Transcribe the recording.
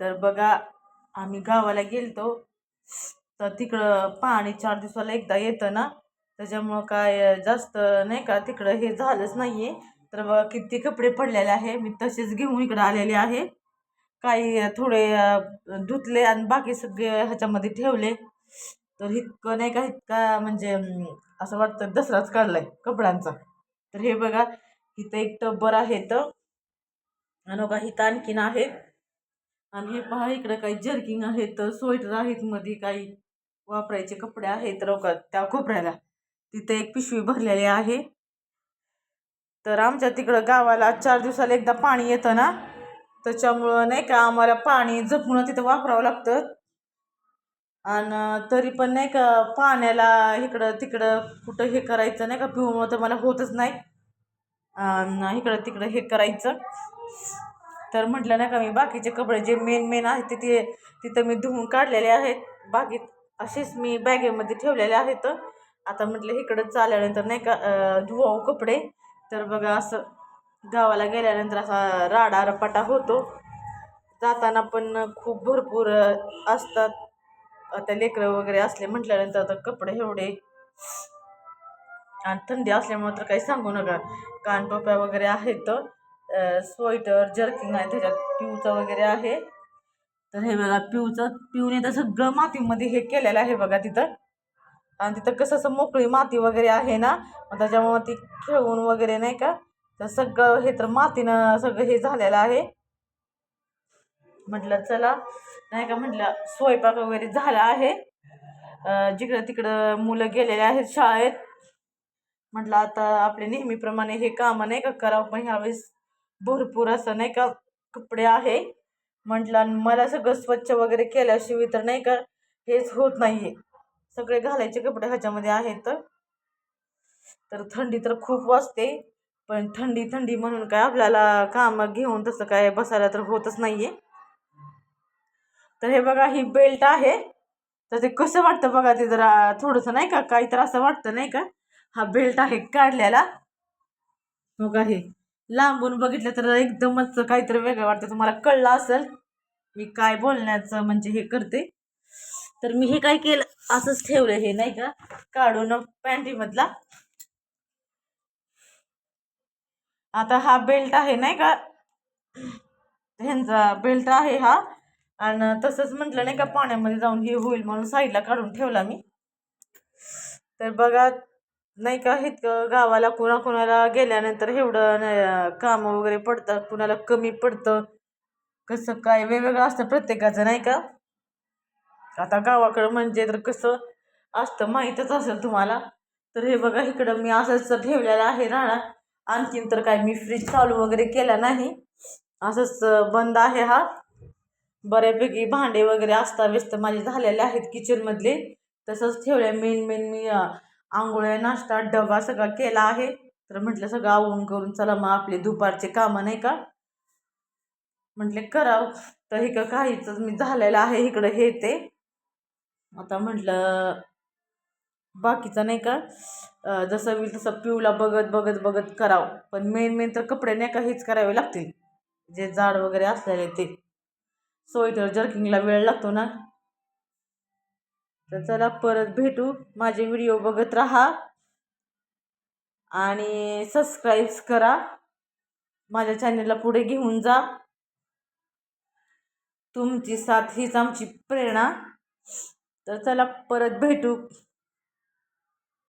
तर बघा आम्ही गावाला गेलतो. तर तिकडं पाणी चार दिवसाला एकदा येतं ना. त्याच्यामुळं काय जास्त नाही का तिकडं हे झालंच नाही आहे तर बघा किती कपडे पडलेले आहे. मी तसेच घेऊन इकडं आलेले आहे. काही थोडे धुतले आणि बाकी सगळे ह्याच्यामध्ये ठेवले. तर इतकं नाही का इतका म्हणजे असं वाटतं दसराच काढलाय कपड्यांचा. तर हे बघा इथं एक टब्बर आहे तर अनोखा बघा इथं आणखीन आहेत आणि हे पहा इकडे काही जर्किंग आहेत स्वेटर आहेत मध्ये काही वापरायचे कपडे आहेत रोका त्या कोपऱ्याला. तिथे एक पिशवी भरलेली आहे. तर आमच्या तिकडं गावाला चार दिवसाला एकदा पाणी येतं ना त्याच्यामुळं नाही का आम्हाला पाणी जपून तिथं वापरावं लागतं. आणि तरी पण नाही का पाण्याला इकडं तिकडं कुठं हे करायचं नाही का पिऊन तर मला होतच नाही. आणि इकडं तिकडं हे करायचं. तर म्हटलं नाही का मी बाकीचे कपडे जे मेन मेन आहेत ते ते तिथं मी धुवून काढलेले आहेत. बाकी असेच मी बॅगेमध्ये ठेवलेले आहेत. आता म्हटलं इकडं चालल्यानंतर नाही का धुवावं कपडे. तर बघा असं गावाला गेल्यानंतर असा राडा रपाटा होतो. जाताना पण खूप भरपूर असतात. आता लेकरं वगैरे असले म्हटल्यानंतर आता कपडे एवढे आणि थंडी असल्यामुळे तर काही सांगू नका. कानटोप्या वगैरे आहेत. स्वेटर जर्किंग आहे त्याच्यात पिऊचं वगैरे आहे. तर हे बघा पिऊचं पिऊने तर सगळं मातीमध्ये हे केलेलं आहे बघा तिथं. आणि तिथं कसं असं मोकळी माती वगैरे आहे ना मग त्याच्यामुळं ती खेळून वगैरे नाही का तर सगळं हे तर मातीनं सगळं हे झालेलं आहे. म्हटलं चला नाही का म्हटलं स्वयंपाक वगैरे झाला आहे. जिकडं तिकडं मुलं गेलेले आहेत शाळेत. म्हटलं आता आपले नेहमीप्रमाणे हे कामं नाही का करावं पण ह्यावेळेस भरपूर असं नाही का कपडे आहे. म्हटलं मला सगळं स्वच्छ वगैरे केल्याशिवाय तर नाही का हेच होत नाही आहे सगळे घालायचे कपडे ह्याच्यामध्ये आहेत तर. थंडी तर खूप वाजते पण थंडी थंडी म्हणून काय आपल्याला काम घेऊन तसं काय बसायला तर होतच नाही आहे तर हे बघा ही बेल्ट आहे. तर ते कसं वाटतं बघा ते जरा थोडंसं नाही का काही तर असं वाटतं नाही का? हा बेल्ट आहे काढलेला. बघा हे. लांबून बघितलं तर एकदमच काहीतरी वेगळं वाटतं. तुम्हाला कळलं असेल मी काय बोलण्याचं म्हणजे हे करते. तर मी हे काय केलं? असंच ठेवलं हे नाही का? काढून पॅन्टीमधला. आता हा बेल्ट आहे नाही का? ह्यांचा बेल्ट आहे हा. आणि तसंच म्हटलं नाही का पाण्यामध्ये जाऊन हे होईल म्हणून साईडला काढून ठेवला मी. तर बघा नाही का इतकं गावाला कुणा कुणाला गेल्यानंतर एवढं न- कामं वगैरे पडतात कुणाला कमी पडतं. कसं काय वेगवेगळं असतं प्रत्येकाचं नाही का? आता गावाकडं म्हणजे तर कसं असतं माहीतच असेल तुम्हाला. तर हे बघा इकडं मी असंच ठेवलेलं आहे राणा. आणखीन तर काय मी फ्रीज चालू वगैरे केला नाही. असंच बंद आहे हा. बऱ्यापैकी भांडे वगैरे असता व्यस्त माझे झालेले आहेत किचनमधले तसंच ठेवले मेन मेन मी आंघोळ्या नाश्ता डबा सगळा केला आहे. तर म्हटलं सगळं आवून करून चला मग आपले दुपारचे कामं नाही का? म्हटले करावं. तर इकडं काहीच मी झालेलं आहे इकडं हे ते. आता म्हटलं बाकीचं नाही का? जसं होईल तसं पिऊला बघत बघत बघत करावं. पण मेन मेन तर कपडे नाही का हेच करावे लागतील. जे जाड वगैरे असलेले ते. स्वेटर जर्किंगला वेळ लागतो ना. तर चला परत भेटू. माझे व्हिडिओ बघत राहा आणि सबस्क्राईब्स करा. माझ्या चॅनलला पुढे घेऊन जा. तुमची साथ हीच आमची प्रेरणा. तर चला परत भेटू.